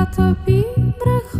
я тобі брехала.